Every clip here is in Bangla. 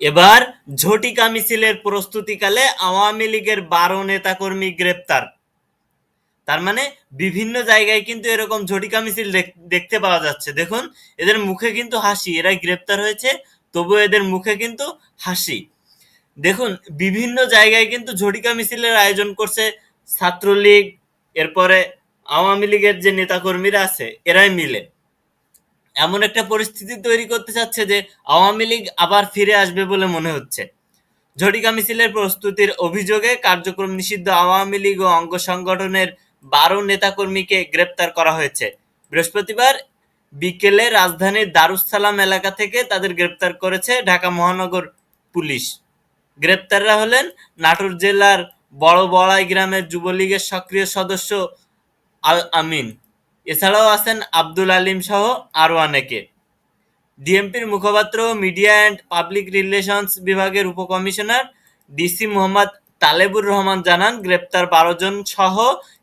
এবার ঝটিকা মিছিলের প্রস্তুতিকালে আওয়ামী লীগের বারো নেতাকর্মী গ্রেপ্তার। তার মানে বিভিন্ন জায়গায় কিন্তু এরকম ঝটিকা মিছিল দেখ- দেখতে পাওয়া যাচ্ছে। দেখুন, এদের মুখে কিন্তু হাসি, এরা গ্রেপ্তার হয়েছে তবু এদের মুখে কিন্তু হাসি। দেখুন, বিভিন্ন জায়গায় কিন্তু ঝটিকা মিছিলের আয়োজন করছে ছাত্রলীগ, এরপরে আওয়ামী লীগের যে নেতাকর্মীরা আছে, এরাই মিলে। এমন একটা পরিস্থিতি তৈরি করতে চাচ্ছে যে আওয়ামী লীগ আবার ফিরে আসবে বলে মনে হচ্ছে। ঝটিকা মিছিলের প্রস্তুতির অভিযোগে কার্যক্রম নিষিদ্ধ আওয়ামী লীগ ও অঙ্গ সংগঠনের বারো নেতাকর্মীকে গ্রেপ্তার করা হয়েছে। বৃহস্পতিবার বিকেলে রাজধানীর দারুস সালাম এলাকা থেকে তাদের গ্রেপ্তার করেছে ঢাকা মহানগর পুলিশ। গ্রেপ্তাররা হলেন নাটোর জেলার বড় বড়াই গ্রামের যুবলীগের সক্রিয় সদস্য আল আমিন এছাড়াও আছেন আব্দুল আলিম সহ আরও অনেকে। ডিএমপির মুখপাত্র, মিডিয়া অ্যান্ড পাবলিক রিলেশনস বিভাগের উপকমিশনার ডিসি মোহাম্মদ তালেবুর রহমান জানান, গ্রেপ্তার বারো জন সহ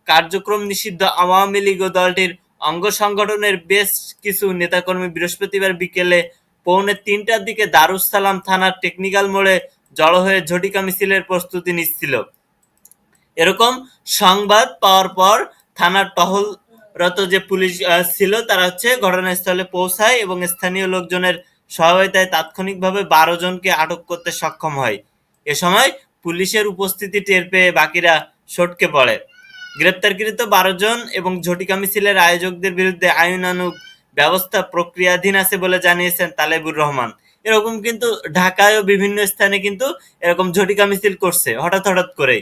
কার্যক্রম নিষিদ্ধ আওয়ামী লীগ ও দলটির অঙ্গ সংগঠনের বেশ কিছু নেতাকর্মী বৃহস্পতিবার বিকেলে পৌনে তিনটার দিকে দারুস সালাম থানার টেকনিক্যাল মোড়ে জড়ো হয়ে ঝটিকা মিছিলের প্রস্তুতি নিচ্ছিল। এরকম সংবাদ পাওয়ার পর থানার টহলরত যে পুলিশ ছিল, তারা হচ্ছে ঘটনাস্থলে পৌঁছায় এবং স্থানীয় লোকজনের সহায়তায় তাৎক্ষণিকভাবে বারো জনকে আটক করতে সক্ষম হয়। এ সময় পুলিশের উপস্থিতি টের পেয়ে বাকিরা সটকে পড়ে। গ্রেপ্তারকৃত বারো জন এবং ঝটিকা মিছিলের আয়োজকদের বিরুদ্ধে আইনানুগ ব্যবস্থা প্রক্রিয়াধীন আছে বলে জানিয়েছেন তালেবুর রহমান। এরকম কিন্তু ঢাকায়ও বিভিন্ন স্থানে কিন্তু এরকম ঝটিকা মিছিল করছে, হঠাৎ হঠাৎ করেই।